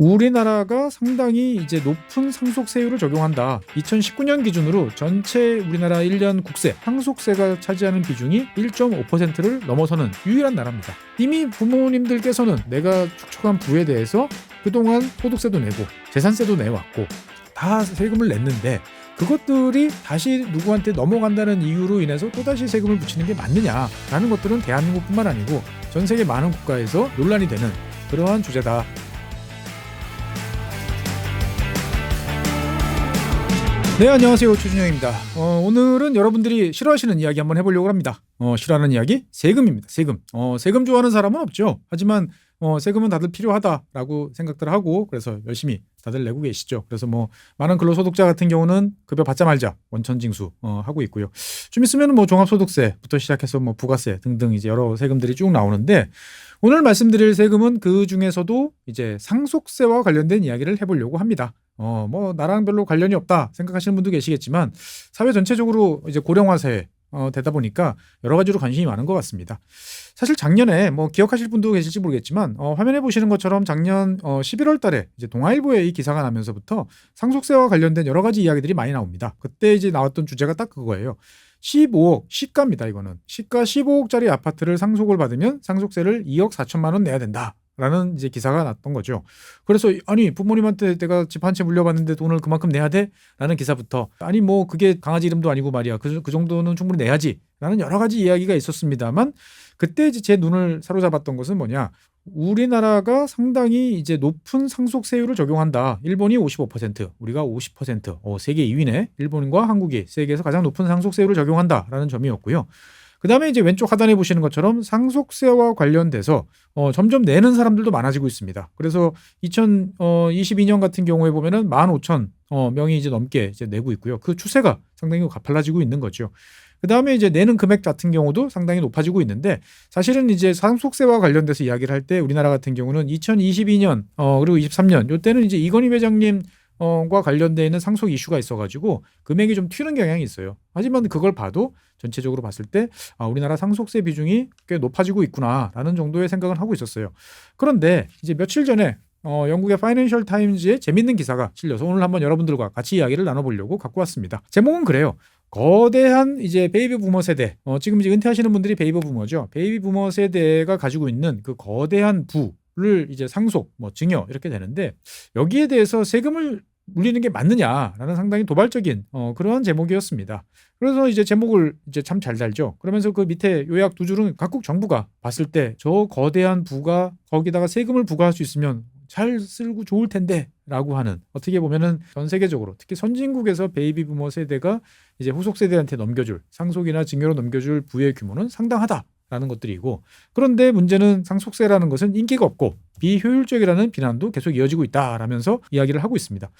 우리나라가 상당히 이제 높은 상속세율을 적용한다. 2019년 기준으로 전체 우리나라 1년 국세 상속세가 차지하는 비중이 1.5%를 넘어서는 유일한 나라입니다. 이미 부모님들께서는 내가 축적한 부에 대해서 그동안 소득세도 내고 재산세도 내왔고 다 세금을 냈는데 그것들이 다시 누구한테 넘어간다는 이유로 인해서 또다시 세금을 붙이는 게 맞느냐라는 것들은 대한민국뿐만 아니고 전 세계 많은 국가에서 논란이 되는 그러한 주제다. 네 안녕하세요 최준영입니다. 어, 오늘은 여러분들이 싫어하시는 이야기 한번 해보려고 합니다. 어, 싫어하는 이야기 세금입니다. 세금. 어, 세금 좋아하는 사람은 없죠. 하지만 어, 세금은 다들 필요하다라고 생각들 하고 그래서 열심히 다들 내고 계시죠. 그래서 뭐 많은 근로소득자 같은 경우는 급여 받자 말자 원천징수 어, 하고 있고요. 좀 있으면 뭐 종합소득세부터 시작해서 뭐 부가세 등등 이제 여러 세금들이 쭉 나오는데 오늘 말씀드릴 세금은 그 중에서도 이제 상속세와 관련된 이야기를 해보려고 합니다. 어, 뭐 나랑 별로 관련이 없다 생각하시는 분도 계시겠지만 사회 전체적으로 이제 고령화 사회 어, 되다 보니까 여러 가지로 관심이 많은 것 같습니다. 사실 작년에 뭐 기억하실 분도 계실지 모르겠지만 어, 화면에 보시는 것처럼 작년 어, 11월 달에 이제 동아일보에 이 기사가 나면서부터 상속세와 관련된 여러 가지 이야기들이 많이 나옵니다. 그때 이제 나왔던 주제가 딱 그거예요. 15억 시가입니다. 이거는 시가 15억짜리 아파트를 상속을 받으면 상속세를 2억 4천만 원 내야 된다. 라는 이제 기사가 났던 거죠. 그래서 아니 부모님한테 내가 집 한 채 물려봤는데 돈을 그만큼 내야 돼? 라는 기사부터 아니 뭐 그게 강아지 이름도 아니고 말이야. 그, 그 정도는 충분히 내야지. 라는 여러 가지 이야기가 있었습니다만 그때 이제 제 눈을 사로잡았던 것은 뭐냐. 우리나라가 상당히 이제 높은 상속세율을 적용한다. 일본이 55%, 우리가 50%, 어, 세계 2위네. 일본과 한국이 세계에서 가장 높은 상속세율을 적용한다라는 점이었고요. 그 다음에 이제 왼쪽 하단에 보시는 것처럼 상속세와 관련돼서 어, 점점 내는 사람들도 많아지고 있습니다. 그래서 2022년 같은 경우에 보면은 15,000 어, 명이 이제 넘게 이제 내고 있고요. 그 추세가 상당히 가팔라지고 있는 거죠. 그 다음에 이제 내는 금액 같은 경우도 상당히 높아지고 있는데 사실은 이제 상속세와 관련돼서 이야기를 할 때 우리나라 같은 경우는 2022년 어 그리고 23년 요때는 이제 이건희 회장님 어과 관련돼 있는 상속 이슈가 있어가지고 금액이 좀 튀는 경향이 있어요. 하지만 그걸 봐도 전체적으로 봤을 때 아, 우리나라 상속세 비중이 꽤 높아지고 있구나라는 정도의 생각을 하고 있었어요. 그런데 이제 며칠 전에 어, 영국의 파이낸셜 타임즈에 재밌는 기사가 실려서 오늘 한번 여러분들과 같이 이야기를 나눠보려고 갖고 왔습니다. 제목은 그래요. 거대한 이제 베이비 부머 세대, 어, 지금 이제 은퇴하시는 분들이 베이비 부머죠. 베이비 부머 세대가 가지고 있는 그 거대한 부 를 이제 상속, 뭐 증여 이렇게 되는데 여기에 대해서 세금을 물리는 게 맞느냐라는 상당히 도발적인 어, 그런 제목이었습니다. 그래서 이제 제목을 이제 참 잘 달죠. 그러면서 그 밑에 요약 두 줄은 각국 정부가 봤을 때 저 거대한 부가 거기다가 세금을 부과할 수 있으면 잘 쓸고 좋을 텐데라고 하는 어떻게 보면은 전 세계적으로 특히 선진국에서 베이비 부머 세대가 이제 후속 세대한테 넘겨줄 상속이나 증여로 넘겨줄 부의 규모는 상당하다. 라는 것들이고 그런데 문제는 상속세라는 것은 인기가 없고 비효율적이라는 비난도 계속 이어지고 있다라면서 이야기를 하고 있습니다.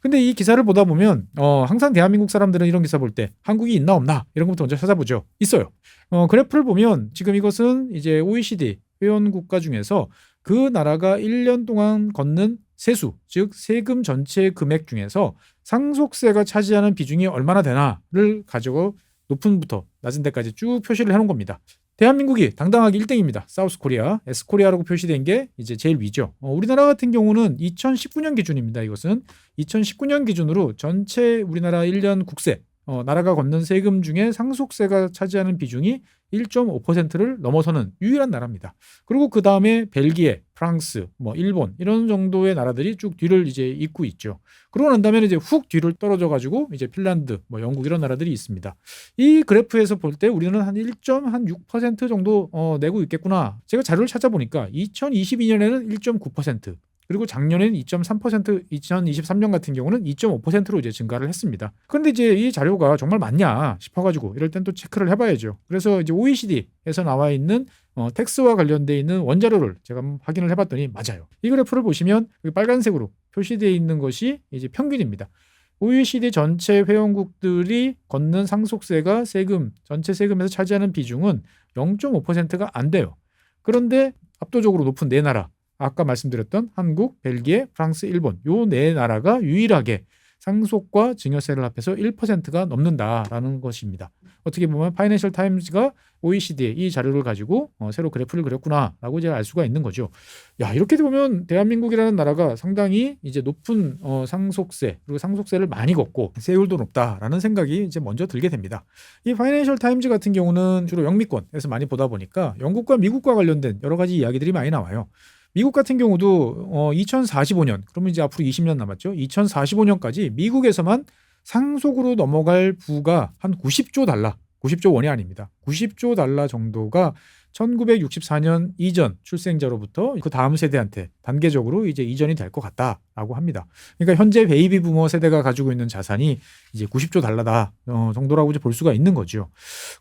근데 이 기사를 보다 보면 어, 항상 대한민국 사람들은 이런 기사 볼 때 한국이 있나 없나 이런 것부터 먼저 찾아보죠. 있어요. 어, 그래프를 보면 지금 이것은 이제 OECD 회원 국가 중에서 그 나라가 1년 동안 걷는 세수, 즉 세금 전체 금액 중에서 상속세가 차지하는 비중이 얼마나 되나를 가지고 높은 부터 낮은 데까지 쭉 표시를 해놓은 겁니다. 대한민국이 당당하게 1등입니다. 사우스 코리아, S 코리아라고 표시된 게 이제 제일 위죠. 어, 우리나라 같은 경우는 2019년 기준입니다. 이것은 2019년 기준으로 전체 우리나라 1년 국세, 어, 나라가 걷는 세금 중에 상속세가 차지하는 비중이 1.5%를 넘어서는 유일한 나라입니다. 그리고 그 다음에 벨기에, 프랑스, 뭐 일본 이런 정도의 나라들이 쭉 뒤를 이제 잇고 있죠. 그러고 난 다음에 이제 훅 뒤를 떨어져 가지고 이제 핀란드, 뭐 영국 이런 나라들이 있습니다. 이 그래프에서 볼 때 우리는 한 1.6% 정도 어, 내고 있겠구나. 제가 자료를 찾아보니까 2022년에는 1.9%, 그리고 작년에는 2.3%, 2023년 같은 경우는 2.5%로 이제 증가를 했습니다. 그런데 이제 이 자료가 정말 맞냐 싶어가지고 이럴 땐 또 체크를 해봐야죠. 그래서 이제 OECD에서 나와 있는 어, 텍스와 관련돼 있는 원자료를 제가 확인을 해봤더니 맞아요. 이 그래프를 보시면 빨간색으로 표시되어 있는 것이 이제 평균입니다. OECD 전체 회원국들이 걷는 상속세가 세금 전체 세금에서 차지하는 비중은 0.5%가 안 돼요. 그런데 압도적으로 높은 네 나라 아까 말씀드렸던 한국, 벨기에, 프랑스, 일본 요 네 나라가 유일하게 상속과 증여세를 합해서 1%가 넘는다라는 것입니다. 어떻게 보면 파이낸셜 타임즈가 OECD의 이 자료를 가지고 어, 새로 그래프를 그렸구나라고 이제 알 수가 있는 거죠. 야 이렇게 보면 대한민국이라는 나라가 상당히 이제 높은 어, 상속세 그리고 상속세를 많이 걷고 세율도 높다라는 생각이 이제 먼저 들게 됩니다. 이 파이낸셜 타임즈 같은 경우는 주로 영미권에서 많이 보다 보니까 영국과 미국과 관련된 여러 가지 이야기들이 많이 나와요. 미국 같은 경우도 어 2045년 그러면 이제 앞으로 20년 남았죠. 2045년까지 미국에서만 상속으로 넘어갈 부가 한 90조 달러, 90조 원이 아닙니다. 90조 달러 정도가 1964년 이전 출생자로부터 그 다음 세대한테 단계적으로 이제 이전이 될 것 같다라고 합니다. 그러니까 현재 베이비 부모 세대가 가지고 있는 자산이 이제 90조 달러다 어, 정도라고 이제 볼 수가 있는 거죠.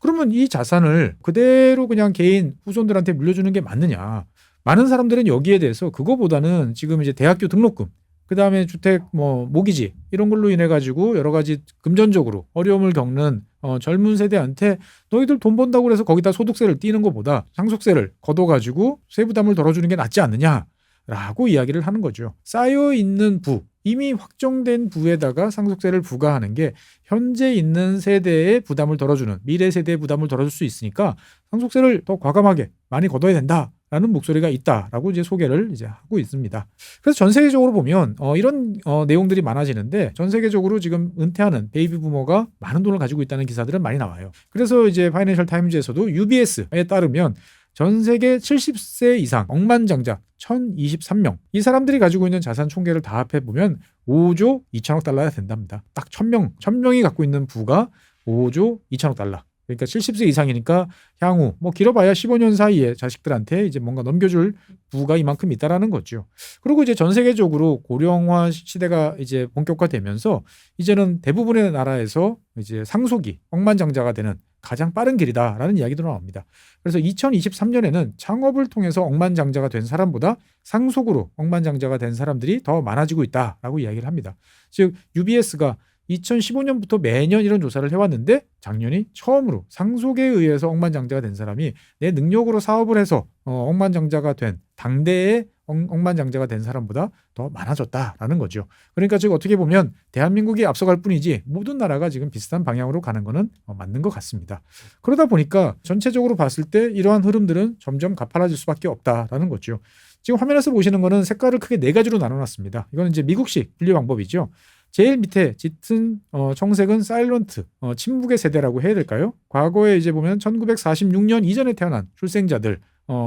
그러면 이 자산을 그대로 그냥 개인 후손들한테 물려주는 게 맞느냐? 많은 사람들은 여기에 대해서 그거보다는 지금 이제 대학교 등록금 그 다음에 주택 뭐 모기지 이런 걸로 인해 가지고 여러 가지 금전적으로 어려움을 겪는 어, 젊은 세대한테 너희들 돈 번다고 그래서 거기다 소득세를 띄는 것보다 상속세를 걷어 가지고 세부담을 덜어주는 게 낫지 않느냐라고 이야기를 하는 거죠. 쌓여 있는 부 이미 확정된 부에다가 상속세를 부과하는 게 현재 있는 세대의 부담을 덜어주는 미래 세대의 부담을 덜어줄 수 있으니까 상속세를 더 과감하게 많이 걷어야 된다. 라는 목소리가 있다라고 이제 소개를 이제 하고 있습니다. 그래서 전 세계적으로 보면 어, 이런 어, 내용들이 많아지는데 전 세계적으로 지금 은퇴하는 베이비 부모가 많은 돈을 가지고 있다는 기사들은 많이 나와요. 그래서 이제 파이낸셜 타임즈에서도 UBS에 따르면 전 세계 70세 이상 억만장자 1023명 이 사람들이 가지고 있는 자산 총계를 다 합해 보면 5조 2천억 달러야 된답니다. 딱 1000명 1000명이 갖고 있는 부가 5조 2천억 달러. 그러니까 70세 이상이니까 향후 뭐 길어봐야 15년 사이에 자식들한테 이제 뭔가 넘겨줄 부가 이만큼 있다라는 거죠. 그리고 이제 전 세계적으로 고령화 시대가 이제 본격화되면서 이제는 대부분의 나라에서 이제 상속이 억만장자가 되는 가장 빠른 길이다라는 이야기도 나옵니다. 그래서 2023년에는 창업을 통해서 억만장자가 된 사람보다 상속으로 억만장자가 된 사람들이 더 많아지고 있다라고 이야기를 합니다. 즉 UBS가 2015년부터 매년 이런 조사를 해왔는데 작년이 처음으로 상속에 의해서 억만장자가 된 사람이 내 능력으로 사업을 해서 어, 억만장자가 된 당대의 억만장자가 된 사람보다 더 많아졌다라는 거죠. 그러니까 즉 어떻게 보면 대한민국이 앞서갈 뿐이지 모든 나라가 지금 비슷한 방향으로 가는 거는 어, 맞는 것 같습니다. 그러다 보니까 전체적으로 봤을 때 이러한 흐름들은 점점 가파라질 수밖에 없다라는 거죠. 지금 화면에서 보시는 거는 색깔을 크게 네 가지로 나눠놨습니다. 이거는 이제 미국식 분류 방법이죠. 제일 밑에 짙은 어, 청색은 사일런트, 어, 침묵의 세대라고 해야 될까요? 과거에 이제 보면 1946년 이전에 태어난 출생자들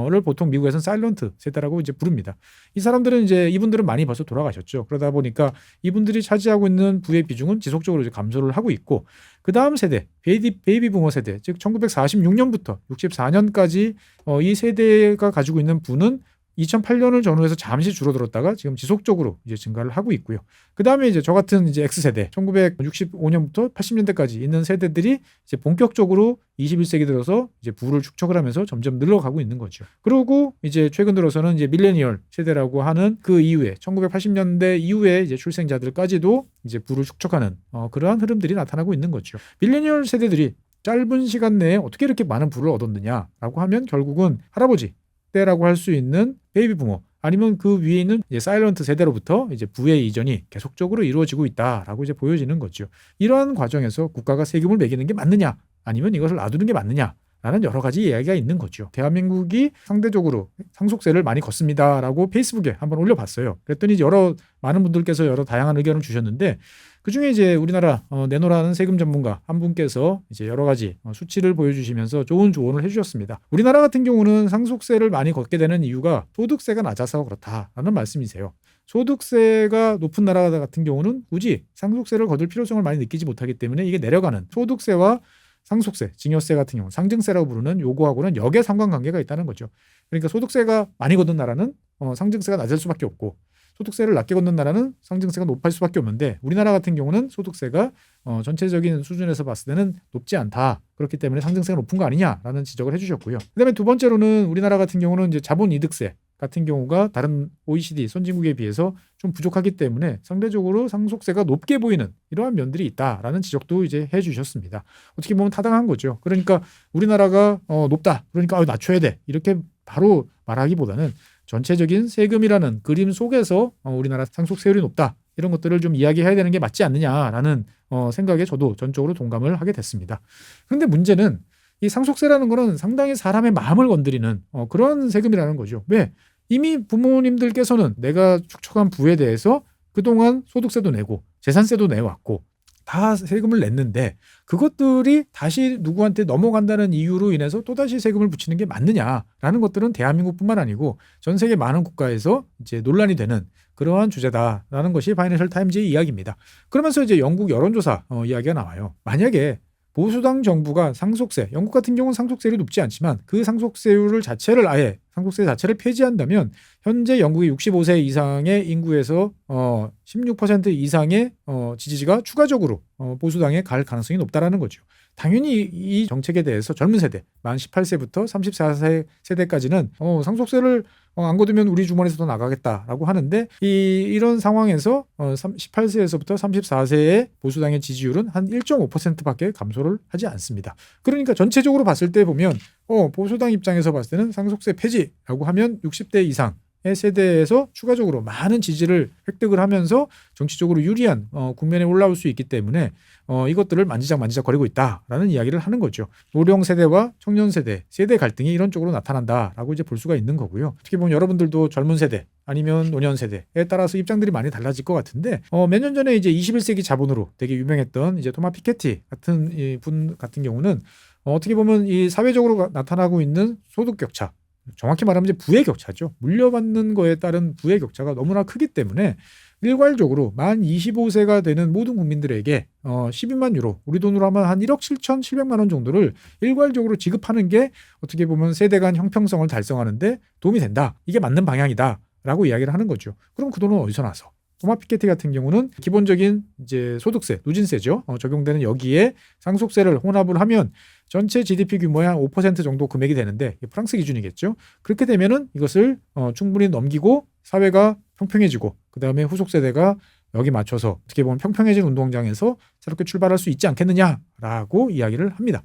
를 보통 미국에서는 사일런트 세대라고 이제 부릅니다. 이 사람들은 이제 이분들은 많이 벌써 돌아가셨죠. 그러다 보니까 이분들이 차지하고 있는 부의 비중은 지속적으로 이제 감소를 하고 있고 그 다음 세대 베이비 베이비 부모 세대 즉 1946년부터 64년까지 어, 이 세대가 가지고 있는 부는 2008년을 전후해서 잠시 줄어들었다가 지금 지속적으로 이제 증가를 하고 있고요. 그 다음에 이제 저 같은 이제 X세대, 1965년부터 80년대까지 있는 세대들이 이제 본격적으로 21세기 들어서 이제 부를 축적을 하면서 점점 늘어가고 있는 거죠. 그리고 이제 최근 들어서는 이제 밀레니얼 세대라고 하는 그 이후에 1980년대 이후에 이제 출생자들까지도 이제 부를 축적하는 어, 그러한 흐름들이 나타나고 있는 거죠. 밀레니얼 세대들이 짧은 시간 내에 어떻게 이렇게 많은 부를 얻었느냐라고 하면 결국은 할아버지 때라고 할 수 있는 베이비 부모 아니면 그 위에 있는 사일런트 세대로부터 이제 부의 이전이 계속적으로 이루어지고 있다라고 이제 보여지는 거죠. 이러한 과정에서 국가가 세금을 매기는 게 맞느냐 아니면 이것을 놔두는 게 맞느냐 라는 여러 가지 이야기가 있는 거죠. 대한민국이 상대적으로 상속세를 많이 걷습니다라고 페이스북에 한번 올려봤어요. 그랬더니 여러 많은 분들께서 여러 다양한 의견을 주셨는데 그 중에 이제 우리나라 어, 내노라는 세금 전문가 한 분께서 이제 여러 가지 어, 수치를 보여주시면서 좋은 조언을 해주셨습니다. 우리나라 같은 경우는 상속세를 많이 걷게 되는 이유가 소득세가 낮아서 그렇다라는 말씀이세요. 소득세가 높은 나라 같은 경우는 굳이 상속세를 거둘 필요성을 많이 느끼지 못하기 때문에 이게 내려가는 소득세와 상속세, 증여세 같은 경우 상증세라고 부르는 요거하고는 역의 상관관계가 있다는 거죠. 그러니까 소득세가 많이 걷는 나라는 어, 상증세가 낮을 수밖에 없고 소득세를 낮게 걷는 나라는 상증세가 높을 수밖에 없는데 우리나라 같은 경우는 소득세가 어, 전체적인 수준에서 봤을 때는 높지 않다. 그렇기 때문에 상증세가 높은 거 아니냐라는 지적을 해주셨고요. 그다음에 두 번째로는 우리나라 같은 경우는 이제 자본이득세 같은 경우가 다른 OECD 선진국에 비해서 좀 부족하기 때문에 상대적으로 상속세가 높게 보이는 이러한 면들이 있다라는 지적도 이제 해주셨습니다. 어떻게 보면 타당한 거죠. 그러니까 우리나라가 어, 높다. 그러니까 아, 낮춰야 돼. 이렇게 바로 말하기보다는 전체적인 세금이라는 그림 속에서 어, 우리나라 상속세율이 높다. 이런 것들을 좀 이야기해야 되는 게 맞지 않느냐라는 어, 생각에 저도 전적으로 동감을 하게 됐습니다. 그런데 문제는 이 상속세라는 거는 상당히 사람의 마음을 건드리는 어, 그런 세금이라는 거죠. 왜? 이미 부모님들께서는 내가 축적한 부에 대해서 그동안 소득세도 내고 재산세도 내왔고 다 세금을 냈는데 그것들이 다시 누구한테 넘어간다는 이유로 인해서 또다시 세금을 붙이는 게 맞느냐라는 것들은 대한민국뿐만 아니고 전 세계 많은 국가에서 이제 논란이 되는 그러한 주제다라는 것이 파이낸셜 타임즈의 이야기입니다. 그러면서 이제 영국 여론조사 어, 이야기가 나와요. 만약에 보수당 정부가 상속세, 영국 같은 경우는 상속세율이 높지 않지만 그 상속세율을 자체를 아예 상속세 자체를 폐지한다면 현재 영국의 65세 이상의 인구에서 어 16% 이상의 어 지지가 추가적으로 어 보수당에 갈 가능성이 높다라는 거죠. 당연히 이 정책에 대해서 젊은 세대, 만 18세부터 34세 세대까지는 어 상속세를 어, 안 거두면 우리 주머니에서 더 나가겠다라고 하는데 이 이런 상황에서 어, 18세에서부터 34세의 보수당의 지지율은 한 1.5%밖에 감소를 하지 않습니다. 그러니까 전체적으로 봤을 때 보면 어, 보수당 입장에서 봤을 때는 상속세 폐지라고 하면 60대 이상 의 세대에서 추가적으로 많은 지지를 획득을 하면서 정치적으로 유리한 어, 국면에 올라올 수 있기 때문에 어, 이것들을 만지작 만지작 거리고 있다라는 이야기를 하는 거죠. 노령 세대와 청년 세대, 세대 갈등이 이런 쪽으로 나타난다라고 이제 볼 수가 있는 거고요. 어떻게 보면 여러분들도 젊은 세대 아니면 노년 세대에 따라서 입장들이 많이 달라질 것 같은데 어, 몇 년 전에 이제 21세기 자본으로 되게 유명했던 이제 토마 피케티 같은 이분 같은 경우는 어, 어떻게 보면 이 사회적으로 나타나고 있는 소득 격차 정확히 말하면 이제 부의 격차죠. 물려받는 거에 따른 부의 격차가 너무나 크기 때문에 일괄적으로 만 25세가 되는 모든 국민들에게 어 12만 유로, 우리 돈으로 하면 한 1억 7천7백만 원 정도를 일괄적으로 지급하는 게 어떻게 보면 세대 간 형평성을 달성하는데 도움이 된다. 이게 맞는 방향이다 라고 이야기를 하는 거죠. 그럼 그 돈은 어디서 나서? 토마 피케티 같은 경우는 기본적인 이제 소득세, 누진세죠. 어, 적용되는 여기에 상속세를 혼합을 하면 전체 GDP 규모의 한 5% 정도 금액이 되는데 프랑스 기준이겠죠. 그렇게 되면은 이것을 어, 충분히 넘기고 사회가 평평해지고 그 다음에 후속 세대가 여기 맞춰서 어떻게 보면 평평해진 운동장에서 새롭게 출발할 수 있지 않겠느냐라고 이야기를 합니다.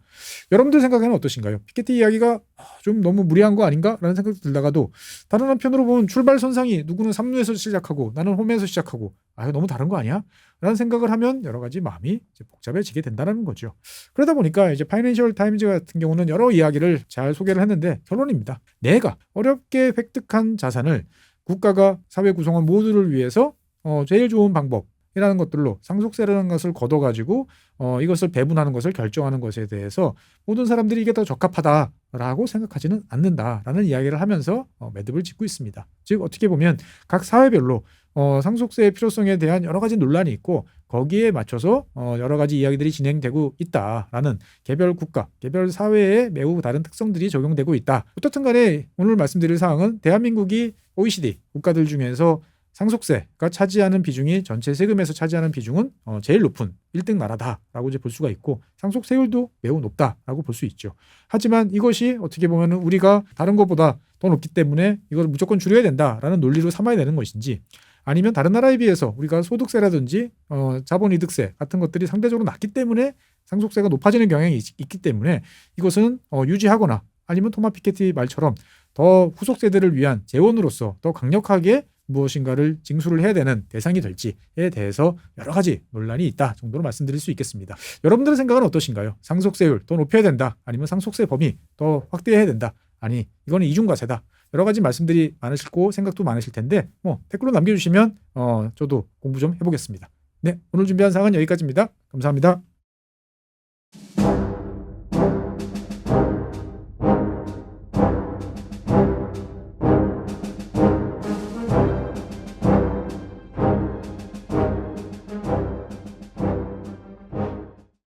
여러분들 생각에는 어떠신가요? 피케티 이야기가 좀 너무 무리한 거 아닌가라는 생각이 들다가도 다른 한편으로 보면 출발 선상이 누구는 삼루에서 시작하고 나는 홈에서 시작하고 아 너무 다른 거 아니야? 라는 생각을 하면 여러 가지 마음이 복잡해지게 된다는 거죠. 그러다 보니까 이제 파이낸셜 타임즈 같은 경우는 여러 이야기를 잘 소개를 했는데 결론입니다. 내가 어렵게 획득한 자산을 국가가 사회 구성원 모두를 위해서 어, 제일 좋은 방법이라는 것들로 상속세라는 것을 걷어가지고 어, 이것을 배분하는 것을 결정하는 것에 대해서 모든 사람들이 이게 더 적합하다라고 생각하지는 않는다라는 이야기를 하면서 어, 매듭을 짓고 있습니다. 즉 어떻게 보면 각 사회별로 어, 상속세의 필요성에 대한 여러 가지 논란이 있고 거기에 맞춰서 어, 여러 가지 이야기들이 진행되고 있다라는 개별 국가, 개별 사회에 매우 다른 특성들이 적용되고 있다. 어떻든 간에 오늘 말씀드릴 사항은 대한민국이 OECD 국가들 중에서 상속세가 차지하는 비중이 전체 세금에서 차지하는 비중은 어, 제일 높은 1등 나라다라고 이제 볼 수가 있고 상속세율도 매우 높다라고 볼 수 있죠. 하지만 이것이 어떻게 보면 우리가 다른 것보다 더 높기 때문에 이걸 무조건 줄여야 된다라는 논리로 삼아야 되는 것인지 아니면 다른 나라에 비해서 우리가 소득세라든지 어, 자본이득세 같은 것들이 상대적으로 낮기 때문에 상속세가 높아지는 경향이 있, 기 때문에 이것은 어, 유지하거나 아니면 토마 피케티 말처럼 더 후속 세대를 위한 재원으로서 더 강력하게 무엇인가를 징수를 해야 되는 대상이 될지에 대해서 여러 가지 논란이 있다 정도로 말씀드릴 수 있겠습니다. 여러분들의 생각은 어떠신가요? 상속세율 더 높여야 된다. 아니면 상속세 범위 더 확대해야 된다. 아니 이거는 이중과세다. 여러 가지 말씀들이 많으실고 생각도 많으실 텐데 뭐 댓글로 남겨주시면 어 저도 공부 좀 해보겠습니다. 네 오늘 준비한 사항은 여기까지입니다. 감사합니다.